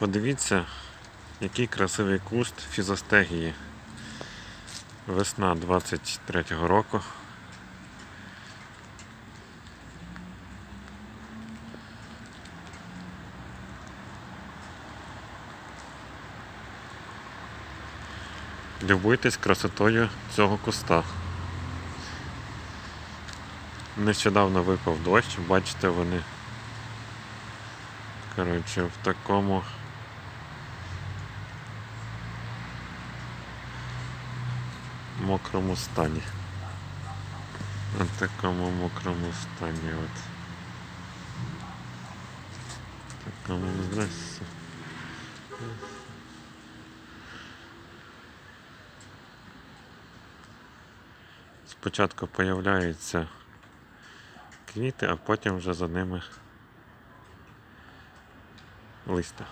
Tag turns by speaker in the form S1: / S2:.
S1: Подивіться, який красивий куст фізостегії. Весна 23-го року. Любуйтесь красотою цього куста. Нещодавно випав дощ, бачите, вони коротше, в такому мокрому стані. В такому мокрому стані от. Такому здрасте. Спочатку появляються квіти, а потім вже за ними листя.